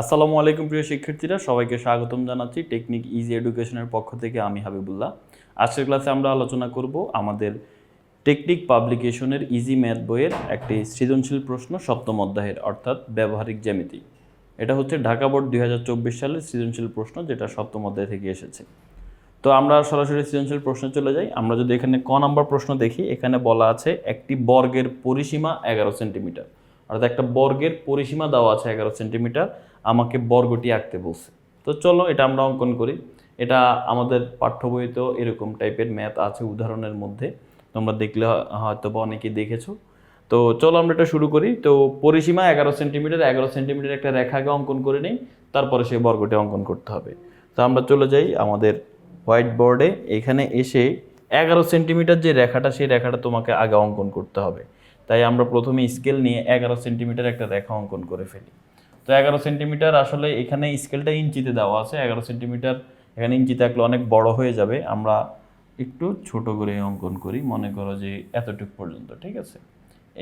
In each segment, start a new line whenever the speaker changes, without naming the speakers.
আসসালামু আলাইকুম প্রিয় শিক্ষার্থীরা, সবাইকে স্বাগতম জানাচ্ছি টেকনিক ইজি এডুকেশনের পক্ষ থেকে আমি হাবিবুল্লাহ। আজকের ক্লাসে আমরা আলোচনা করব আমাদের টেকনিক পাবলিকেশনের ইজি ম্যাথ বইয়ের একটি সৃজনশীল প্রশ্ন সপ্তম অধ্যায়ের, অর্থাৎ ব্যবহারিক জ্যামিতি। এটা হচ্ছে ঢাকা বোর্ড দুই হাজার চব্বিশ সালের সৃজনশীল প্রশ্ন, যেটা সপ্তম অধ্যায় থেকে এসেছে। তো আমরা সরাসরি সৃজনশীল প্রশ্নে চলে যাই। আমরা যদি এখানে ক নম্বর প্রশ্ন দেখি, এখানে বলা আছে একটি বর্গের পরিসীমা এগারো সেন্টিমিটার। অর্থাৎ একটা বর্গের পরিসীমা দেওয়া আছে এগারো সেন্টিমিটার, আমাকে বর্গটি আঁকতে বলছে। তো চলো এটা আমরা অঙ্কন করি। এটা আমাদের পাঠ্য বইতেও এরকম টাইপের ম্যাথ আছে উদাহরণের মধ্যে। তোমরা দেখলে হয়তো বা অনেকেই দেখেছ। তো চলো আমরা এটা শুরু করি। তো পরিসীমা এগারো সেন্টিমিটার এগারো সেন্টিমিটার একটা রেখাকে অঙ্কন করে নিই, তারপরে সেই বর্গটি অঙ্কন করতে হবে। তো আমরা চলে যাই আমাদের হোয়াইট বোর্ডে। এখানে এসে এগারো সেন্টিমিটার যে রেখাটা, সেই রেখাটা তোমাকে আগে অঙ্কন করতে হবে। তাই আমরা প্রথমে স্কেল নিয়ে এগারো সেন্টিমিটার একটা রেখা অঙ্কন করে ফেলি। তো এগারো সেন্টিমিটার আসলে এখানে স্কেলটা ইঞ্চিতে দেওয়া আছে। এগারো সেন্টিমিটার এখানে ইঞ্চি থাকলে অনেক বড় হয়ে যাবে। আমরা একটু ছোট করে অঙ্কন করি। মনে করো যে এতটুকু পর্যন্ত, ঠিক আছে?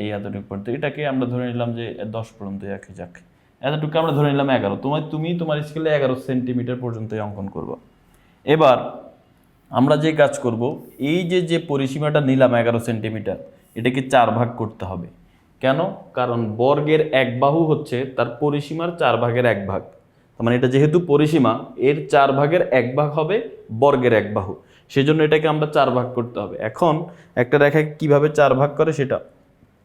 এই এতটুকু পর্যন্ত। এটাকে আমরা ধরে নিলাম যে দশ পর্যন্ত আঁকি যাক। এতটুকু আমরা ধরে নিলাম এগারো। তোমার, তুমি তোমার স্কেলে এগারো সেন্টিমিটার পর্যন্তই অঙ্কন করব। এবার আমরা যে কাজ করব, এই যে যে পরিসীমাটা নিলাম এগারো সেন্টিমিটার এটাকে চার ভাগ করতে হবে। কেন? কারণ বর্গের এক বাহু হচ্ছে তার পরিসীমার চার ভাগের এক ভাগ। মানে এটা যেহেতু পরিসীমা, এর চার ভাগের এক ভাগ হবে বর্গের এক বাহু। সেই জন্য এটাকে আমরা চার ভাগ করতে হবে। এখন একটা রেখাকে কীভাবে চার ভাগ করে সেটা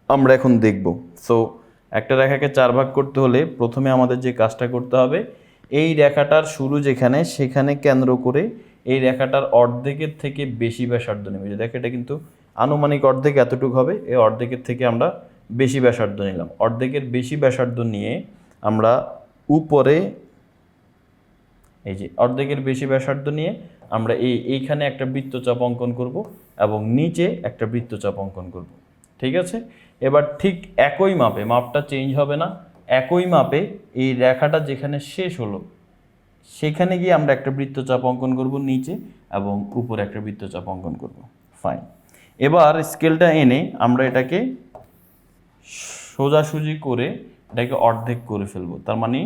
আমরা এখন দেখব। সো একটা রেখাকে চার ভাগ করতে হলে প্রথমে আমাদের যে কাজটা করতে হবে, এই রেখাটার শুরু যেখানে, সেখানে কেন্দ্র করে এই রেখাটার অর্ধেকের থেকে বেশি ব্যাসার্ধ নেবে। দেখো এটা কিন্তু আনুমানিক অর্ধেক এতটুকু হবে, এই অর্ধেকের থেকে আমরা বেশি ব্যাসার্ধ নিলাম। অর্ধেকের বেশি ব্যাসার্ধ নিয়ে আমরা উপরে, এই যে অর্ধেকের বেশি ব্যাসার্ধ নিয়ে আমরা এই এইখানে একটা বৃত্তচাপ অঙ্কন করব এবং নিচে একটা বৃত্তচাপ অঙ্কন করব। ঠিক আছে? এবার ঠিক একই মাপে, মাপটা চেঞ্জ হবে না, একই মাপে এই রেখাটা যেখানে শেষ হলো, সেখানে গিয়ে আমরা একটা বৃত্তচাপ অঙ্কন করব নিচে এবং উপরে একটা বৃত্তচাপ অঙ্কন করব। ফাইন এবার স্কেলটা এনে আমরা এটাকে সোজাসুজি করে এটাকে অর্ধেক করে ফেলব। তার মানে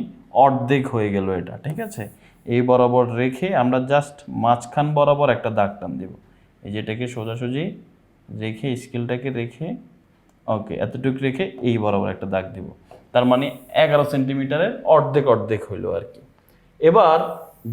অর্ধেক হয়ে গেল এটা, ঠিক আছে? এই বরাবর রেখে আমরা জাস্ট মাঝখান বরাবর একটা দাগ টান দেব। এই যেটাকে সোজাসুজি রেখে স্কেলটাকে রেখে ওকে এতটুকু রেখে এই বরাবর একটা দাগ দেব। তার মানে এগারো সেন্টিমিটারের অর্ধেক অর্ধেক হইল আর কি। এবার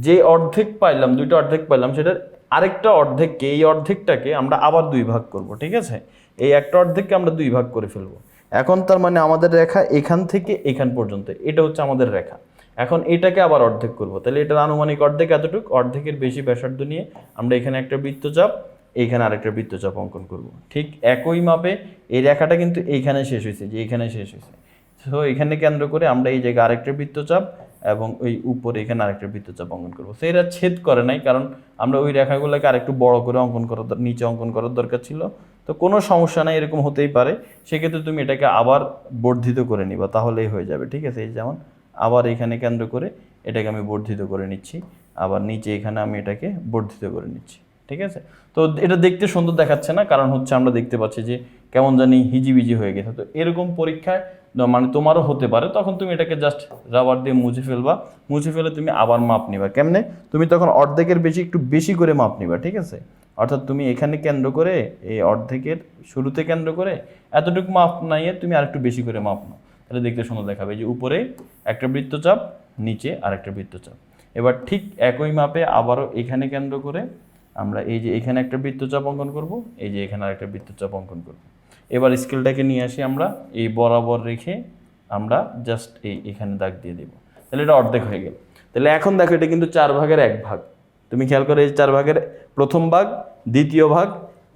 যে অর্ধেক পাইলাম, দুইটা অর্ধেক পাইলাম, সেটার আরেকটা অর্ধেককে, এই অর্ধেকটাকে আমরা আবার দুই ভাগ করব, ঠিক আছে? এই একটা অর্ধেককে আমরা দুই ভাগ করে ফেলব। এখন তার মানে আমাদের রেখা এখান থেকে এখান পর্যন্ত, এটা হচ্ছে আমাদের রেখা। এখন এটাকে আবার অর্ধেক করব। তাহলে এটার আনুমানিক অর্ধেক এতটুক, অর্ধেকের বেশি ব্যাসার্ধ নিয়ে আমরা এখানে একটা বৃত্তচাপ, এইখানে আরেকটা বৃত্তচাপ অঙ্কন করব। ঠিক একই মাপে এই রেখাটা কিন্তু এইখানে শেষ হয়েছে, যে এখানে শেষ হয়েছে। সো এখানে কেন্দ্র করে আমরা এই জায়গায় আরেকটা বৃত্তচাপ এবং ওই উপরে এখানে আরেকটা বৃত্তচাপ অঙ্কন করব। সো এরা ছেদ করে নাই, কারণ আমরা ওই রেখাগুলোকে আরেকটু বড় করে অঙ্কন করার নিচে অঙ্কন করার দরকার ছিল। তো কোনো সমস্যা নাই, এরকম হতেই পারে। সেক্ষেত্রে তুমি এটাকে আবার বর্ধিত করে নিবা, তাহলেই হয়ে যাবে, ঠিক আছে? এই যেমন আবার এখানে কেন্দ্র করে এটাকে আমি বর্ধিত করে নিচ্ছি, আবার নিচে এখানে আমি এটাকে বর্ধিত করে নিচ্ছি। ঠিক আছে? তো এটা দেখতে সুন্দর দেখাচ্ছে না? কারণ হচ্ছে আমরা দেখতে পাচ্ছি যে কেমন জানি হিজিবিজি হয়ে গেছে। তো এরকম পরীক্ষায় মানে তোমারও হতে পারে, তখন তুমি এটাকে জাস্ট রাবার দিয়ে মুছে ফেলবা। মুছে ফেলে তুমি আবার মাপ নিবা। কেমনে? তুমি তখন অর্ধেকের বেশি, একটু বেশি করে মাপ নিবা, ঠিক আছে? অর্থাৎ তুমি এখানে কেন্দ্র করে, এই অর্ধেকের শুরুতে কেন্দ্র করে, এতটুকু মাপ নাইয়ে তুমি আরেকটু বেশি করে মাপ নাও। তাহলে দেখতে সুন্দর দেখাবে। যে উপরে একটা বৃত্তচাপ, নিচে আরেকটা বৃত্তচাপ। এবার ঠিক একই মাপে আবারও এখানে কেন্দ্র করে আমরা এই যে এখানে একটা বৃত্তচাপ অঙ্কন করব, এই যে এখানে আরেকটা বৃত্তচাপ অঙ্কন করব। এবার স্কেলটাকে নিয়ে আসি আমরা, এই বরাবর রেখে আমরা জাস্ট এই এখানে দাগ দিয়ে দেব। তাহলে এটা অর্ধেক হয়ে গেল। তাহলে এখন দেখো এটা কিন্তু চার ভাগের এক ভাগ। তুমি খেয়াল করো এই চার ভাগের প্রথম ভাগ, দ্বিতীয় ভাগ,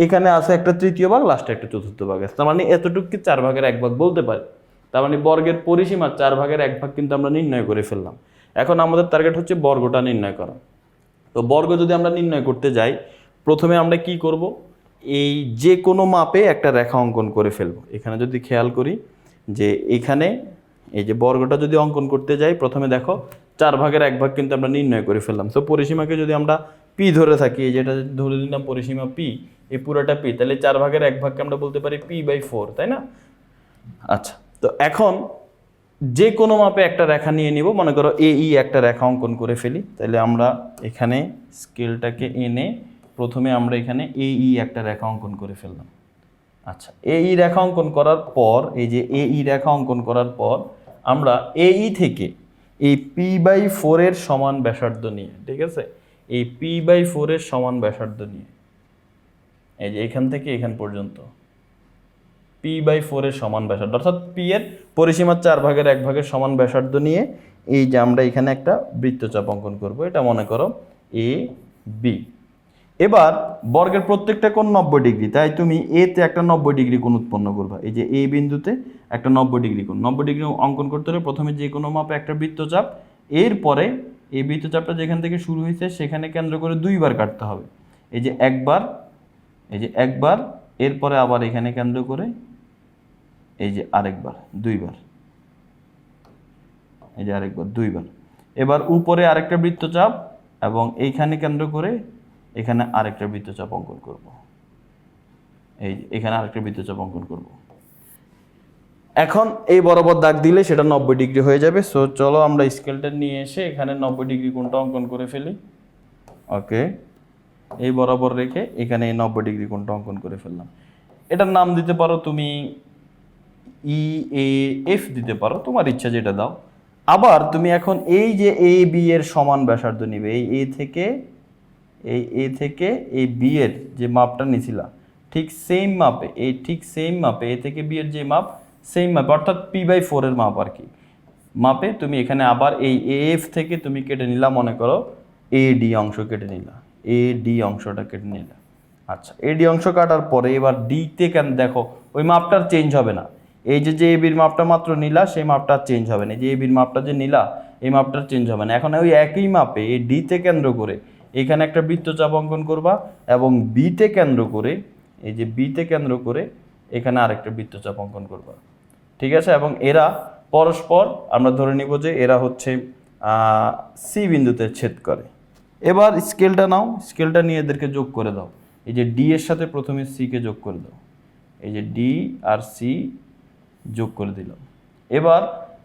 এখানে আছে একটা তৃতীয় ভাগ লাস্টে একটা চতুর্থ ভাগ আছে। তার মানে এতটুকু চার ভাগের এক ভাগ বলতে পারি? তার মানে বর্গের পরিসীমা চার ভাগের এক ভাগ কিন্তু আমরা নির্ণয় করে ফেললাম। এখন আমাদের টার্গেট হচ্ছে বর্গটা নির্ণয় করা। তো বর্গ যদি আমরা নির্ণয় করতে যাই, প্রথমে আমরা কি করব? এই যে কোনো মাপে একটা রেখা অঙ্কন করে ফেলব। এখানে যদি খেয়াল করি যে এখানে এই যে বর্গটা যদি অঙ্কন করতে যাই, প্রথমে দেখো চার ভাগের এক ভাগ কিন্তু আমরা নির্ণয় করে ফেললাম। তো পরিসীমাকে যদি আমরা পি ধরে থাকি, এই যেটা ধরে নিলাম পরিসীমা পি এই পুরোটা পি তাহলে চার ভাগের এক ভাগকে আমরা বলতে পারি পি বাই ফোর তাই না? আচ্ছা তো এখন যে কোনো মাপে একটা রেখা নিয়ে নিব। মনে করো এ ই একটা রেখা অঙ্কন করে ফেলি। তাহলে আমরা এখানে স্কেলটাকে এনে প্রথমে আমরা এখানে এ ই একটা রেখা অঙ্কন করে ফেললাম। আচ্ছা এ ই রেখা অঙ্কন করার পর, এই যে এ ই রেখা অঙ্কন করার পর, আমরা এ ই থেকে এই পি বাই ফোরের সমান ব্যাসার্ধ নিয়ে, ঠিক আছে? এই পি বাই ফোরের সমান ব্যাসার্ধ নিয়ে, এই যে এখান থেকে এখান পর্যন্ত পি বাই ফোরের সমান ব্যাসার্ধ। অর্থাৎ পি এর পরিসীমার চার ভাগের এক ভাগের সমান ব্যাসার্ধ নিয়ে এই যে আমরা এখানে একটা বৃত্তচাপ অঙ্কন করব, এটা মনে করো এ বি এবার বর্গের প্রত্যেকটা কোণ নব্বই ডিগ্রি, তাই তুমি এতে একটা নব্বই ডিগ্রি কোণ উৎপন্ন করবা। এই যে এ বিন্দুতে একটা নব্বই ডিগ্রি কোণ। নব্বই ডিগ্রি অঙ্কন করতে হলে প্রথমে যে কোনো মাপে একটা বৃত্তচাপ, এরপরে এই বৃত্তচাপটা যেখান থেকে শুরু হয়েছে সেখানে কেন্দ্র করে দুইবার কাটতে হবে। এই যে একবার, এই যে একবার, এরপরে আবার এখানে কেন্দ্র করে এই যে আরেকবার, দুইবার। এই যে আরেকবার, দুইবার। এবার উপরে আরেকটা বৃত্তচাপ এবং এইখানে কেন্দ্র করে এখানে আরেকটা বৃত্তচাপ অঙ্কন করব। এই এখানে আরেকটা বৃত্তচাপ অঙ্কন করব। এখন এই বরাবর দাগ দিলে সেটা নব্বই ডিগ্রি হয়ে যাবে। সো চলো আমরা স্কেলটা নিয়ে এসে এখানে নব্বই ডিগ্রি কোণটা অঙ্কন করে ফেলি। ওকে এই বরাবর রেখে এখানে এই নব্বই ডিগ্রি কোণটা অঙ্কন করে ফেললাম। এটার নাম দিতে পারো তুমি ই এ এফ দিতে পারো, তোমার ইচ্ছা যেটা দাও। আবার তুমি এখন এই যে এ বি এর সমান ব্যাসার্ধ নিবে, এই এ থেকে, এই এ থেকে এই বি এর যে মাপটা নিছিলা, ঠিক সেম মাপে, এই ঠিক সেম মাপে এ থেকে বি এর যে মাপ সেম মাপে, অর্থাৎ পি বাই ফোরের মাপ আর কি। মাপে তুমি এখানে আবার এই এফ থেকে তুমি কেটে নিলা, মনে করো এ ডি অংশ কেটে নিলা এ ডি অংশটা কেটে নিলা। আচ্ছা এ ডি অংশ কাটার পরে এবার ডিতে কেন দেখো, ওই মাপটার চেঞ্জ হবে না। এই যে যে এবির মাপটা মাত্র নিলা, সেই মাপটা চেঞ্জ হবে না। যে এবির মাপটা যে নিলা, এই মাপটা চেঞ্জ হবে না। এখন ওই একই মাপে এই ডিতে কেন্দ্র করে এখানে একটা বৃত্তচাপ অঙ্কন করবা এবং বিতে কেন্দ্র করে, এই যে বিতে কেন্দ্র করে এখানে আরেকটা বৃত্তচাপ অঙ্কন করবা। ঠিক আছে? এবং এরা পরস্পর, আমরা ধরে নিব যে এরা হচ্ছে সি বিন্দুতে ছেদ করে। এবার স্কেলটা নাও। স্কেলটা নিয়ে এদেরকে যোগ করে দাও। এই যে ডি এর সাথে প্রথমে সিকে যোগ করে দাও। এই যে ডি আর সি যোগ করে দিলাম। এবার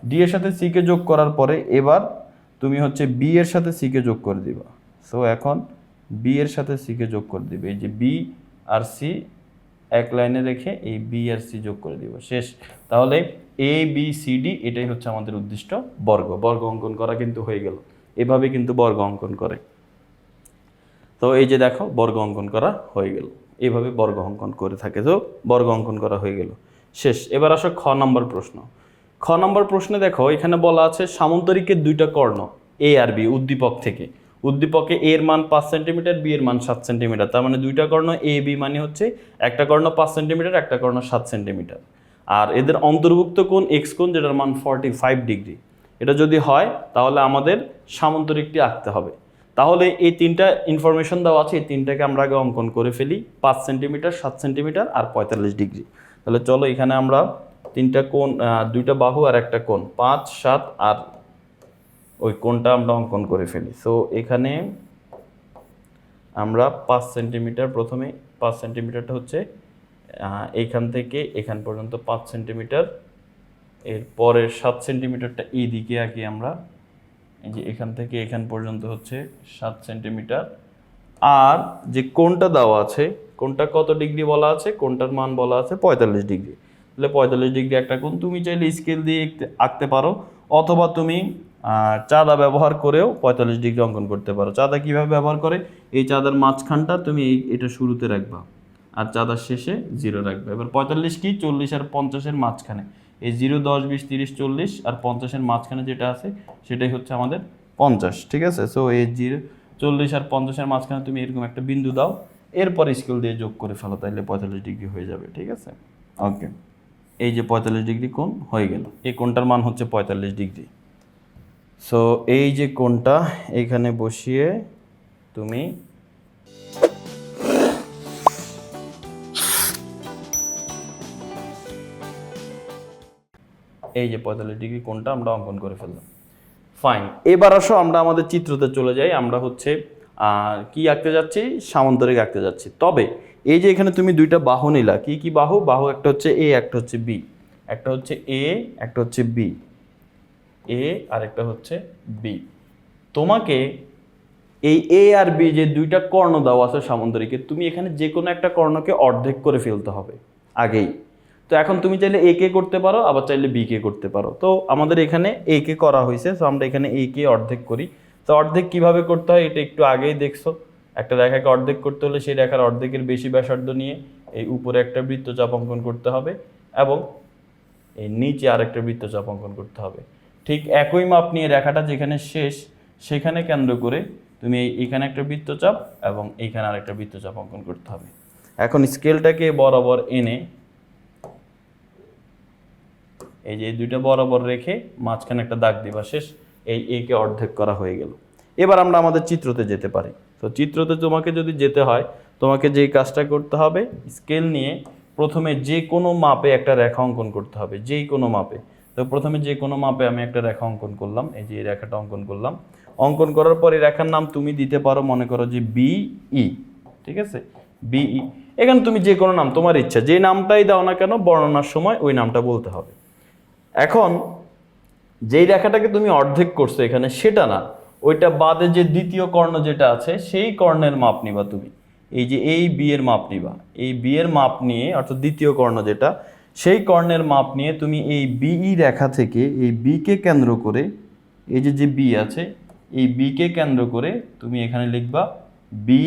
ডি এর সাথে সিকে যোগ করার পরে এবার তুমি হচ্ছে বি এর সাথে সিকে যোগ করে দিবা। সো এখন বি এর সাথে সিকে যোগ করে দিবে। এই যে বি আর সি এক লাইনে রেখে এই বি আর সি যোগ করে দিব। শেষ। তাহলে এ বি সি ডি এটাই হচ্ছে আমাদের উদ্দিষ্ট বর্গ। বর্গ অঙ্কন করা কিন্তু হয়ে গেল। এভাবে কিন্তু বর্গ অঙ্কন করে। তো এই যে দেখো, বর্গ অঙ্কন করা হয়ে গেল। এইভাবে বর্গ অঙ্কন করে থাকে। তো বর্গ অঙ্কন করা হয়ে গেল। শেষ। এবার আসো খ নম্বর প্রশ্ন। খ নম্বর প্রশ্নে দেখো, এখানে বলা আছে সামন্তরিকের দুইটা কর্ণ, এ আর বি, উদ্দীপক থেকে। উদ্দীপকে এর মান পাঁচ সেন্টিমিটার, বি এর মান সাত সেন্টিমিটার। তার মানে দুইটা কর্ণ, এ, বি মানে হচ্ছে একটা কর্ণ পাঁচ সেন্টিমিটার, একটা কর্ণ সাত সেন্টিমিটার। আর এদের অন্তর্ভুক্ত কোণ এক্স কোণ, যেটার মান ফর্টি ফাইভ ডিগ্রি এটা যদি হয়, তাহলে আমাদের সামন্তরিকটি আঁকতে হবে। তাহলে এই তিনটা ইনফরমেশন দেওয়া আছে, এই তিনটাকে আমরা আগে অঙ্কন করে ফেলি, পাঁচ সেন্টিমিটার, সাত সেন্টিমিটার আর পঁয়তাল্লিশ ডিগ্রি তাহলে চলো এখানে আমরা তিনটা কোণ দুইটা বাহু আর একটা কোণ পাঁচ সাত আর ওই কোণটা আমরা অঙ্কন করে ফেলি। সো এখানে আমরা পাঁচ সেন্টিমিটার প্রথমে পাঁচ সেন্টিমিটারটা হচ্ছে আহ, এইখান থেকে এখান পর্যন্ত পাঁচ সেন্টিমিটার এর পরের সাত সেন্টিমিটারটা এই দিকে আঁকি আমরা এই যে এখান থেকে এখান পর্যন্ত হচ্ছে সাত সেন্টিমিটার। আর যে কোনটা দেওয়া আছে কোনটা কত ডিগ্রি বলা আছে, কোনটার মান বলা আছে পঁয়তাল্লিশ ডিগ্রি। তাহলে পঁয়তাল্লিশ ডিগ্রি একটা কোণ, তুমি চাইলে স্কেল দিয়ে আঁকতে- পারো, অথবা তুমি চাঁদা ব্যবহার করেও পঁয়তাল্লিশ ডিগ্রি অঙ্কন করতে পারো। চাঁদা কীভাবে ব্যবহার করে? এই চাঁদার মাঝখানটা তুমি এই, এটা শুরুতে রাখবা, আর চাঁদার শেষে জিরো রাখবে। এবার পঁয়তাল্লিশ কি? চল্লিশ আর পঞ্চাশের মাঝখানে। এই জিরো, দশ, বিশ, তিরিশ, চল্লিশ আর পঞ্চাশের মাঝখানে যেটা আছে, সেটাই হচ্ছে আমাদের পঞ্চাশ, ঠিক আছে? সো এই জিরো, চল্লিশ আর পঞ্চাশের মাঝখানে তুমি এরকম একটা বিন্দু দাও এরপর স্কেল দিয়ে যোগ করে ফেলো, তাইলে পঁয়তাল্লিশ ডিগ্রি হয়ে যাবে, ঠিক আছে? ওকে এই যে পঁয়তাল্লিশ ডিগ্রি কোণ হয়ে গেল। এই কোণটার মান হচ্ছে পঁয়তাল্লিশ ডিগ্রি। সো এই যে কোণটা এখানে বসিয়ে তুমি এই যে পঁয়তাল্লিশ ডিগ্রি কোণটা আমরা অঙ্কন করে ফেললাম। ফাইন এবার আসো আমরা আমাদের চিত্রতে চলে যাই। আমরা হচ্ছে কি আঁকতে যাচ্ছি? সামন্তরিক আঁকতে যাচ্ছি। তবে এই যে এখানে তুমি দুইটা বাহু নিলা, কি কি বাহু? বাহু একটা হচ্ছে এ একটা হচ্ছে বি একটা হচ্ছে এ একটা হচ্ছে বি এ আর একটা হচ্ছে বি তোমাকে এই এ আর বি যে দুইটা কর্ণ দেওয়া আছে সামুদ্রিকে তুমি এখানে যে কোনো একটা কর্ণকে অর্ধেক করে ফেলতে হবে আগেই। তো এখন তুমি চাইলে এ কে করতে পারো, আবার চাইলে বি কে করতে পারো। তো আমাদের এখানে এ কে করা হয়েছে, তো আমরা এখানে এ কে অর্ধেক করি। তো অর্ধেক কীভাবে করতে হয় এটা একটু আগেই দেখছ। একটা রেখাকে অর্ধেক করতে হলে সেই রেখার অর্ধেকের বেশি ব্যাসার্ধ নিয়ে এই উপরে একটা বৃত্তচাপ অঙ্কন করতে হবে এবং এই নিচে আরেকটা বৃত্তচাপ অঙ্কন করতে হবে। ঠিক একই মাপ নিয়ে রেখাটা যেখানে শেষ সেখানে কেন্দ্র করে তুমি এই- এখানে একটা বৃত্তচাপ এবং এইখানে আরেকটা বৃত্তচাপ অঙ্কন করতে হবে। এখন স্কেলটাকে বরাবর এনে এই যে দুইটা বরাবর রেখে মাঝখানে একটা দাগ দিবা শেষ। এই, একে অর্ধেক করা হয়ে গেল। এবার আমরা আমাদের চিত্রতে যেতে পারি। তো চিত্রতে তোমাকে যদি যেতে হয়, তোমাকে যেই কাজটা করতে হবে, স্কেল নিয়ে প্রথমে যে কোনো মাপে একটা রেখা অঙ্কন করতে হবে, যেই কোনো মাপে। তো প্রথমে যে কোনো মাপে আমি একটা রেখা অঙ্কন করলাম, এই যে এই রেখাটা অঙ্কন করলাম। অঙ্কন করার পর রেখার নাম তুমি দিতে পারো, মনে করো যে বিই ঠিক আছে? বিই এখানে তুমি যে কোনো নাম, তোমার ইচ্ছা, যে নামটাই দাও না কেন, বর্ণনার সময় ওই নামটা বলতে হবে। এখন যেই রেখাটাকে তুমি অর্ধেক করছ এখানে সেটা না, ওইটা বাদে যে দ্বিতীয় কর্ণ যেটা আছে, সেই কর্ণের মাপ নিবা তুমি। এই যে এই বিয়ের মাপ নিবা। এই বিয়ের মাপ নিয়ে, অর্থাৎ দ্বিতীয় কর্ণ যেটা, সেই কর্ণের মাপ নিয়ে তুমি এই বিই রেখা থেকে এই বিকে কেন্দ্র করে, এই যে যে বি আছে, এই বিকে কেন্দ্র করে তুমি এখানে লিখবা বি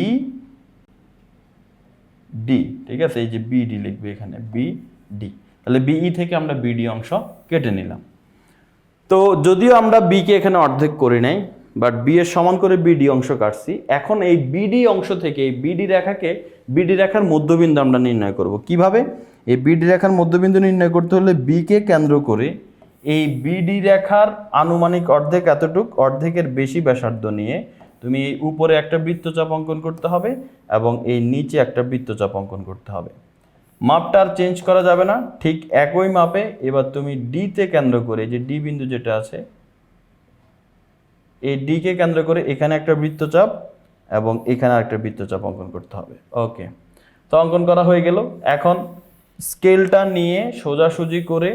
ডি ঠিক আছে? এই যে বিডি লিখবে এখানে বি ডি তাহলে বিই থেকে আমরা বিডি অংশ কেটে নিলাম। তো যদিও আমরা বি কে এখানে অর্ধেক করি নাই বাট বি এর সমান করে বিডি অংশ কাটছি। এখন এই বিডি অংশ থেকে এই বিডি রেখাকে বিডি রেখার মধ্যবিন্দু আমরা নির্ণয় করব। কীভাবে? এই বিডি রেখার মধ্যবিন্দু নির্ণয় করতে হলে বি কে কেন্দ্র করে এই বিডি রেখার আনুমানিক অর্ধেক এতটুক, অর্ধেকের বেশি ব্যাসার্ধ নিয়ে তুমি এই উপরে একটা বৃত্তচাপ অঙ্কন করতে হবে এবং এই নিচে একটা বৃত্তচাপ অঙ্কন করতে হবে। মাপটা আর চেঞ্জ করা যাবে না। ঠিক একই মাপে এবার তুমি ডিতে কেন্দ্র করে যে ডি বিন্দু যেটা আছে, এই ডিকে কেন্দ্র করে এখানে একটা বৃত্তচাপ এবং এখানে একটা বৃত্তচাপ অঙ্কন করতে হবে। ওকে তো অঙ্কন করা হয়ে গেল। এখন স্কেলটা নিয়ে সোজাসুজি করে,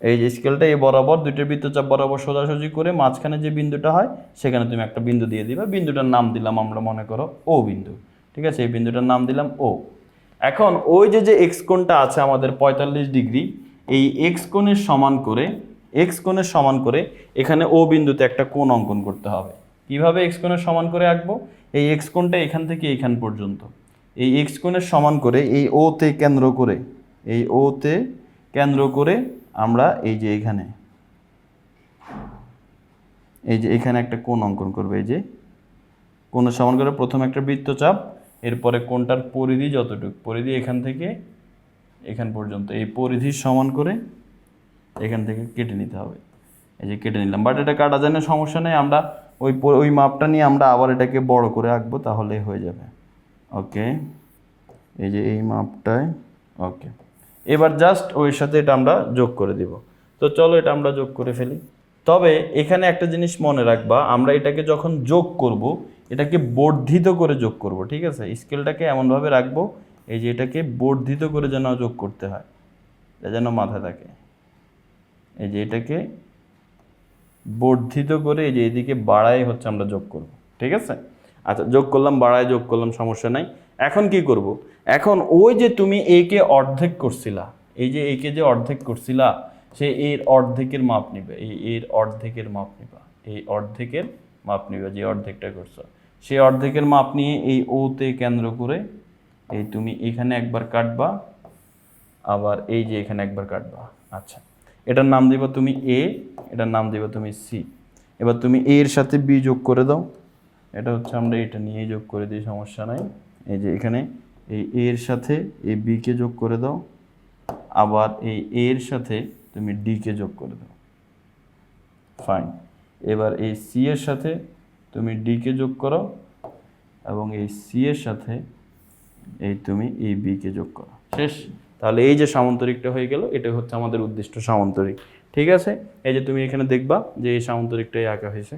এই যে স্কেলটা এই বরাবর, দুইটা বৃত্তচাপ বরাবর সোজাসুজি করে মাঝখানে যে বিন্দুটা হয়, সেখানে তুমি একটা বিন্দু দিয়ে দিবা। বিন্দুটার নাম দিলাম আমরা, মনে করো ও বিন্দু। ঠিক আছে? এই বিন্দুটার নাম দিলাম ও এখন ওই যে যে এক্স কোণটা আছে আমাদের পঁয়তাল্লিশ ডিগ্রি, এই এক্স কোণের সমান করে এক্স কোণের সমান করে এখানে ও বিন্দুতে একটা কোণ অঙ্কন করতে হবে। কীভাবে এক্স কোণের সমান করে আঁকবো? এই এক্স কোণটা এখান থেকে এখান পর্যন্ত। এই এক্স কোণের সমান করে, এই ওতে কেন্দ্র করে, এই ওতে কেন্দ্র করে আমরা এই যে এখানে, এই যে এখানে একটা কোণ অঙ্কন করবে। এই যে কোণের সমান করে প্রথমে একটা বৃত্তচাপ এরপরে কোনটার পরিধি যতটুকু? পরিধি এখান থেকে, এখান পর্যন্ত। এই পরিধির সমান করে এখান থেকে কেটে নিতে হবে। এই যে কেটে নিলাম। বাট এটা কাটা যায় না, সমস্যা নেই। আমরা ওই ওই মাপটা নিয়ে আমরা আবার এটাকে বড় করে আঁকবো, তাহলেই হয়ে যাবে। ওকে? এই যে এই মাপটায়, ওকে। এবার জাস্ট ওই সাথে এটা আমরা যোগ করে দিব। তো চলো এটা আমরা যোগ করে ফেলি। তবে এখানে একটা জিনিস মনে রাখবা, আমরা এটাকে যখন যোগ করব এটাকে বর্ধিত করে যোগ করব, ঠিক আছে? স্কেলটাকে এমনভাবে রাখব, এই যে এটাকে বর্ধিত করে যেন যোগ করতে হয়, এটা যেন মাথায় থাকে। এই যে এটাকে বর্ধিত করে এই যে এদিকে বাড়াই হচ্ছে আমরা যোগ করব, ঠিক আছে? আচ্ছা যোগ করলাম, বাড়ায় যোগ করলাম, সমস্যা নাই। এখন কি করব? এখন ওই যে তুমি একে অর্ধেক করছিলা, এই যে একে যে অর্ধেক করছিলা, সে এর অর্ধেকের মাপ নিবে, এই এর অর্ধেকের মাপ নিবা, এই অর্ধেকের মাপ নিবে যে অর্ধেকটা করছ। সেই অর্ধেকের মাপ নিয়ে এই ওতে কেন্দ্র করে এই তুমি এখানে একবার কাটবা, আবার এই যে এখানে একবার কাটবা। আচ্ছা এটার নাম দিবা তুমি এ এটার নাম দিবা তুমি সি এবার তুমি এ এর সাথে বি যোগ করে দাও। এটা হচ্ছে আমরা এটা নিয়ে যোগ করে দিই, সমস্যা নাই। এই যে এখানে এই এ এর সাথে এই বি কে যোগ করে দাও, আবার এই এ এর সাথে তুমি ডি কে যোগ করে দাও। ফাইন এবার এই সি এর সাথে তুমি ডি কে যোগ করো এবং এই সি এর সাথে এই তুমি এই বি কে যোগ করো। শেষ। তাহলে এই যে সামান্তরিকটা হয়ে গেল, এটা হচ্ছে আমাদের উদ্দিষ্ট সামান্তরিক। ঠিক আছে? এই যে তুমি এখানে দেখবা যে এই সামান্তরিকটাই আঁকা হয়েছে।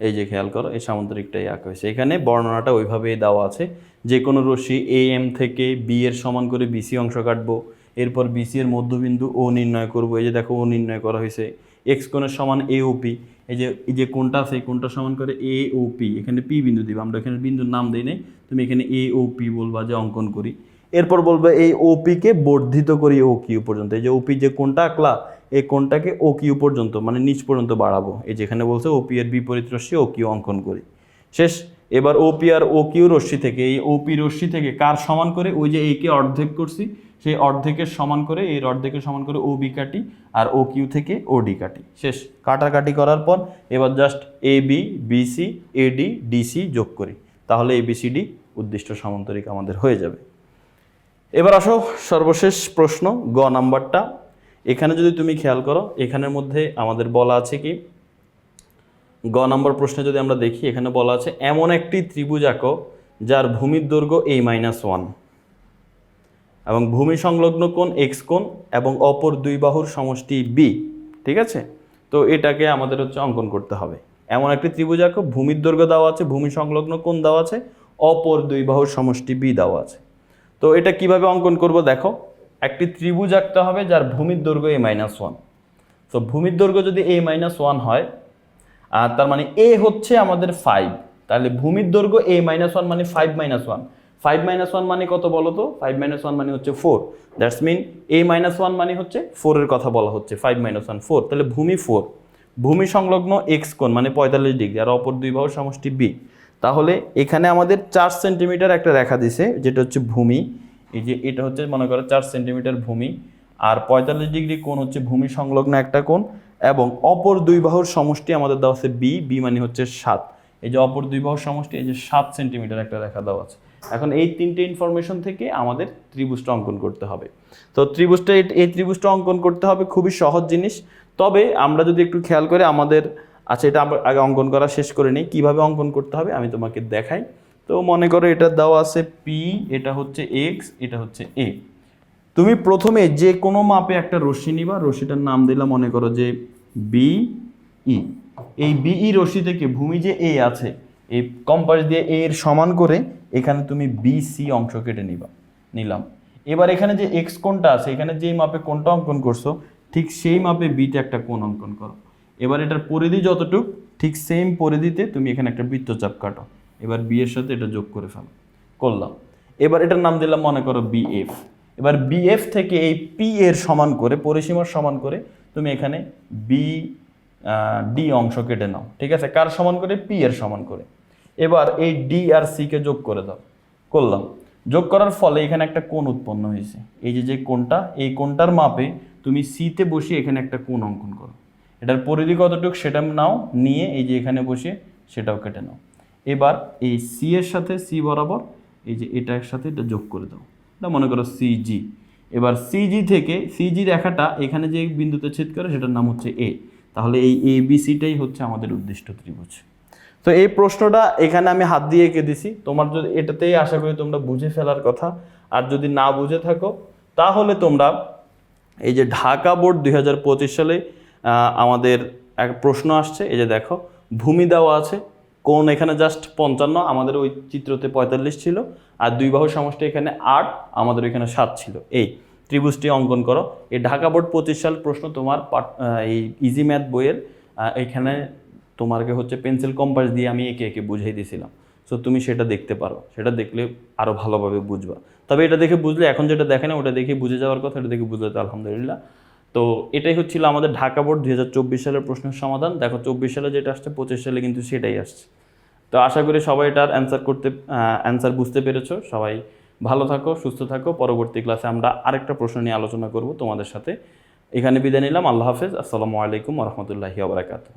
এই যে খেয়াল করো, এই সামান্তরিকটাই আঁকা হয়েছে। এখানে বর্ণনাটা ওইভাবেই দেওয়া আছে। যে কোনো রশ্মি এ এম থেকে বি এর সমান করে বিসি অংশ কাটবো। এরপর বিসি এর মধ্যবিন্দু ও নির্ণয় করব। এই যে দেখো ও নির্ণয় করা হয়েছে। এক্স কোণের সমান পি এই যে এই যে কোনটা আছে, এই কোনটা সমান করে এ ও পি এখানে পি বিন্দু দিবে, আমরা এখানে বিন্দুর নাম দিই নাই, তুমি এখানে এ ও পি বলবা যে অঙ্কন করি। এরপর বলবে এই ওপিকে বর্ধিত করি ও কিউ পর্যন্ত, এই যে ওপি যে কোনটা আঁকলা, এই কোনটাকে ও কিউ পর্যন্ত মানে নিচ পর্যন্ত বাড়াবো। এই যেখানে বলছে ওপি এর বিপরীত রশ্মি ও কিউ অঙ্কন করি। শেষ, এবার ওপি আর ও কিউ রশ্মি থেকে, এই ওপি রশ্মি থেকে কার সমান করে, ওই যে একে অর্ধেক করছি সেই অর্ধেকের সমান করে এর অর্ধেকের সমান করে ও বি কাটি আর ও কিউ থেকে ও ডি কাটি। শেষ। কাটাকাটি করার পর এবার just A B BC AD DC যোগ করি। তাহলে এবিসিডি উদ্দিষ্ট সামান্তরিক আমাদের হয়ে যাবে। এবার আসো সর্বশেষ প্রশ্ন, গ নাম্বারটা। এখানে যদি তুমি খেয়াল করো, এখানের মধ্যে আমাদের বলা আছে কি? গ নম্বর প্রশ্নে যদি আমরা দেখি, এখানে বলা আছে, এমন একটি ত্রিভুজ আঁকো যার ভূমির দৈর্ঘ্য এ মাইনাস ওয়ান এবং ভূমি সংলগ্ন কোণ এক্স কোণ এবং অপর দুই বাহুর সমষ্টি বি ঠিক আছে? তো এটাকে আমাদের হচ্ছে অঙ্কন করতে হবে। এমন একটি ত্রিভুজ আঁকো ভূমির দৈর্ঘ্য দেওয়া আছে, ভূমি সংলগ্ন কোণ দেওয়া আছে, অপর দুই বাহুর সমষ্টি বি দেওয়া আছে। তো এটা কীভাবে অঙ্কন করব দেখো, একটি ত্রিভুজ আঁকতে হবে যার ভূমির দৈর্ঘ্য এ মাইনাস ওয়ান তো ভূমির দৈর্ঘ্য যদি এ মাইনাস ওয়ান হয়, আর তার মানে এ হচ্ছে আমাদের ফাইভ তাহলে ভূমির দৈর্ঘ্য এ মাইনাস ওয়ান মানে five minus one five minus one মানে কত বলো তো? ফাইভ মাইনাস ওয়ান মানে হচ্ছে four that's mean A minus one মানে হচ্ছে ফোরের কথা বলা হচ্ছে ফাইভ মাইনাস ওয়ান ফোর তাহলে ভূমি ফোর ভূমি সংলগ্ন এক্স কোণ মানে পঁয়তাল্লিশ ডিগ্রি, আর অপর দুই বাহুর সমষ্টি বি তাহলে এখানে আমাদের চার সেন্টিমিটার একটা রেখা দিছে, যেটা হচ্ছে ভূমি। এই যে এটা হচ্ছে মনে করো চার সেন্টিমিটার ভূমি, আর পঁয়তাল্লিশ ডিগ্রি কোণ হচ্ছে ভূমি সংলগ্ন একটা কোণ, এবং অপর দুই বাহুর সমষ্টি আমাদের দেওয়া আছে বি বি মানে হচ্ছে সাত। এই যে অপর দুই বাহুর সমষ্টি, এই যে সাত সেন্টিমিটার একটা রেখা দেওয়া আছে। এখন এই তিনটে ইনফরমেশন থেকে আমাদের ত্রিভুজটা অঙ্কন করতে হবে। তো ত্রিভুজটা, এই- ত্রিভুজটা অঙ্কন করতে হবে খুবই সহজ জিনিস। তবে আমরা যদি একটু খেয়াল করে আমাদের আচ্ছা এটা আমরা আগে অঙ্কন করা শেষ করে নিই, কীভাবে অঙ্কন করতে হবে আমি তোমাকে দেখাই। তো মনে করো এটা দেওয়া আছে পি এটা হচ্ছে এক্স এটা হচ্ছে এ তুমি প্রথমে যে কোনো মাপে একটা রশ্মি নিবা, রশ্মিটার নাম দিলাম মনে করো যে বি ই এই বিই রশ্মি থেকে ভূমি যে এ আছে, এই কম্পাস দিয়ে এ এর সমান করে এখানে তুমি বি সি অংশ কেটে নিবা, নিলাম। এবার এখানে যে এক্স কোণটা আছে, এখানে যেই মাপে কোণটা অঙ্কন করছ, ঠিক সেই মাপে বিতে একটা কোণ অঙ্কন করো। এবার এটার পরিধি যতটুক, ঠিক সেম পরিধিতে তুমি এখানে একটা বৃত্তচাপ কাটো। এবার বি এর সাথে এটা যোগ করে ফেলো। করলাম। এবার এটার নাম দিলাম, মনে করো বিএফ এবার বিএফ থেকে এই পি এর সমান করে, পরিসীমার সমান করে, তুমি এখানে বি ডি অংশ কেটে নাও। ঠিক আছে? কার সমান করে? পি এর সমান করে। এবার এই ডি আর সি কে যোগ করে দাও। করলাম। যোগ করার ফলে এখানে একটা কোণ উৎপন্ন হয়েছে। এই যে যে কোণটা, এই কোণটার মাপে তুমি সিতে বসে এখানে একটা কোণ অঙ্কন করো। এটার পরিধি কতটুকু সেটা নাও, নিয়ে এই যে এখানে বসে সেটাও কেটে নাও। এবার এই সি এর সাথে সি বরাবর এই যে এটার সাথে এটা যোগ করে দাও। এটা মনে করো সিজি এবার সিজি থেকে সিজি রেখাটা এখানে যে বিন্দুতে ছেদ করে সেটার নাম হচ্ছে এ তাহলে এই এ বি সিটাই হচ্ছে আমাদের উদ্দিষ্ট ত্রিভুজ। তো এই প্রশ্নটা এখানে আমি হাত দিয়ে এঁকে দিছি। তোমার যদি এটাতেই আশা করি তোমরা বুঝে ফেলার কথা। আর যদি না বুঝে থাকো, তাহলে তোমরা এই যে ঢাকা বোর্ড দুই হাজার পঁচিশ সালে আমাদের এক প্রশ্ন আসছে। এই যে দেখো, ভূমি দেওয়া আছে, কোন এখানে জাস্ট পঞ্চান্ন, আমাদের ওই চিত্রতে পঁয়তাল্লিশ ছিল। আর দুই বাহু সমষ্টি এখানে আট, আমাদের এখানে সাত ছিল। এই ত্রিভুজটি অঙ্কন করো। এই ঢাকা বোর্ড পঁচিশ সাল প্রশ্ন তোমার এই ইজি ম্যাথ বইয়ের এখানে তোমাকে হচ্ছে পেন্সিল কম্পাস দিয়ে আমি একে একে বুঝিয়ে দিয়েছিলাম সো তুমি সেটা দেখতে পারো। সেটা দেখলে আরও ভালোভাবে বুঝবা। তবে এটা দেখে বুঝলে, এখন যেটা দেখে না, ওটা দেখে বুঝে যাওয়ার কথা, এটা দেখে বুঝলে তো আলহামদুলিল্লাহ। তো এটাই হচ্ছিল আমাদের ঢাকা বোর্ড দুই হাজার চব্বিশ সালের প্রশ্নের সমাধান। দেখো, চব্বিশ সালে যেটা আসছে, পঁচিশ সালে কিন্তু সেটাই আসছে। তো আশা করি সবাই এটার অ্যান্সার করতে অ্যান্সার বুঝতে পেরেছ। সবাই ভালো থাকো, সুস্থ থাকো। পরবর্তী ক্লাসে আমরা আরেকটা প্রশ্ন নিয়ে আলোচনা করব তোমাদের সাথে। এখানে বিদায় নিলাম। আল্লাহ হাফেজ। আসসালামু আলাইকুম রহমতুল্লাহি আবরাকাতু